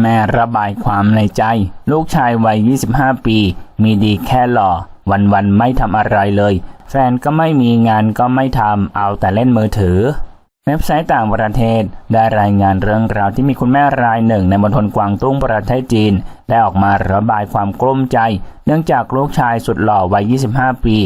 แม่ระบายความในใจ ลูกชายวัย 25 ปี มีดีแค่หล่อ วันๆไม่ทำอะไรเลย แฟนก็ไม่มีงานก็ไม่ทำเอาแต่เล่นมือถือ เว็บไซต์ต่างประเทศ ได้รายงานเรื่องราวที่มีคุณแม่รายหนึ่งในมณฑลกวางตุ้งประเทศจีน ได้ออกมาระบายความกลุ้มใจ เนื่องจากลูกชายสุดหล่อวัย 25 ปี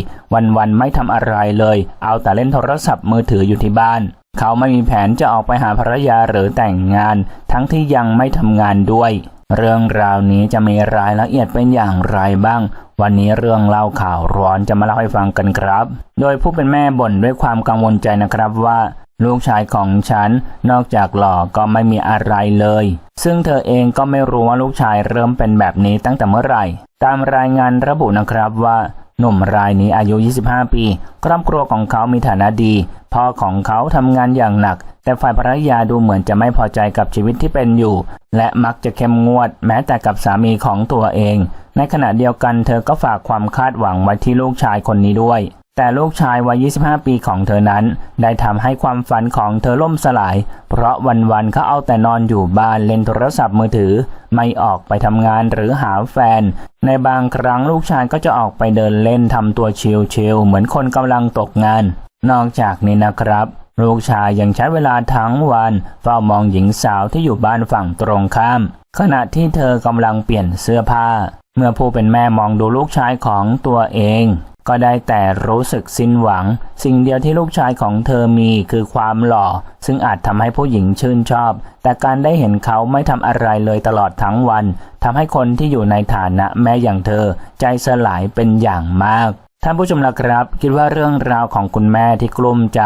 วันๆไม่ทำอะไรเลย เอาแต่เล่นโทรศัพท์มือถืออยู่ที่บ้าน เขาไม่มีแผนจะออกไปหาภรรยาหรือแต่งงาน ทั้งที่ยังไม่ทำงานด้วย เรื่องราวนี้จะมีรายละเอียดเป็นอย่างไรบ้าง วันนี้เรื่องเล่าข่าวร้อนจะมาเล่าให้ฟังกันครับ โดยผู้เป็นแม่บ่นด้วยความกังวลใจนะครับว่า ลูกชายของฉันนอกจากหล่อก็ไม่มีอะไรเลย ซึ่งเธอเองก็ไม่รู้ว่าลูกชายเริ่มเป็นแบบนี้ตั้งแต่เมื่อไหร่ ตามรายงานระบุนะครับว่าหนุ่มรายนี้อายุ 25 ปี ครอบครัวของเขามีฐานะดี พ่อของเขาทำงานอย่างหนัก แต่ฝ่ายภรรยาดูเหมือนจะไม่พอใจกับชีวิตที่เป็นอยู่ และมักจะเข้มงวด แม้แต่กับสามีของตัวเอง ในขณะเดียวกันเธอก็ฝากความคาดหวังไว้ที่ลูกชายคนนี้ด้วย แต่ลูกชายวัย 25 ปีของเธอนั้น ได้ทำให้ความฝันของเธอล่มสลาย เพราะวันๆเขาเอาแต่นอนอยู่บ้านเล่นโทรศัพท์มือถือ ไม่ออกไปทำงานหรือหาแฟน ในบางครั้งลูกชายก็จะออกไปเดินเล่นทำตัวชิลๆเหมือนคนกำลังตกงาน นอกจากนี้นะครับลูกชายยังใช้เวลาทั้งวันเฝ้ามองหญิงสาวที่อยู่บ้านฝั่งตรงข้าม ขณะที่เธอกำลังเปลี่ยนเสื้อผ้า เมื่อผู้เป็นแม่มองดูลูกชายของตัวเอง ก็ได้แต่รู้สึกสิ้นหวัง สิ่งเดียวที่ลูกชายของเธอมีคือความหล่อ ซึ่งอาจทำให้ผู้หญิงชื่นชอบ แต่การได้เห็นเขาไม่ทำอะไรเลยตลอดทั้งวันทำให้คนที่อยู่ในฐานะแม่อย่างเธอ ใจสลายเป็นอย่างมากท่านผู้ชมล่ะครับ คิดว่าเรื่องราวของคุณแม่ที่กลุ้มใจ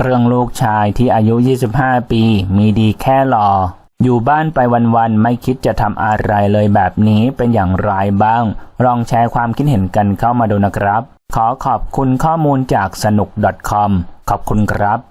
เรื่องลูกชายที่อายุ 25 ปี มีดีแค่หล่ออยู่บ้านไปวันๆไม่คิดจะทำอะไรเลยแบบนี้เป็นอย่างไรบ้าง ลองแชร์ความคิดเห็นกันเข้ามาดูนะครับ ขอขอบคุณข้อมูลจากสนุก .com ขอบคุณครับ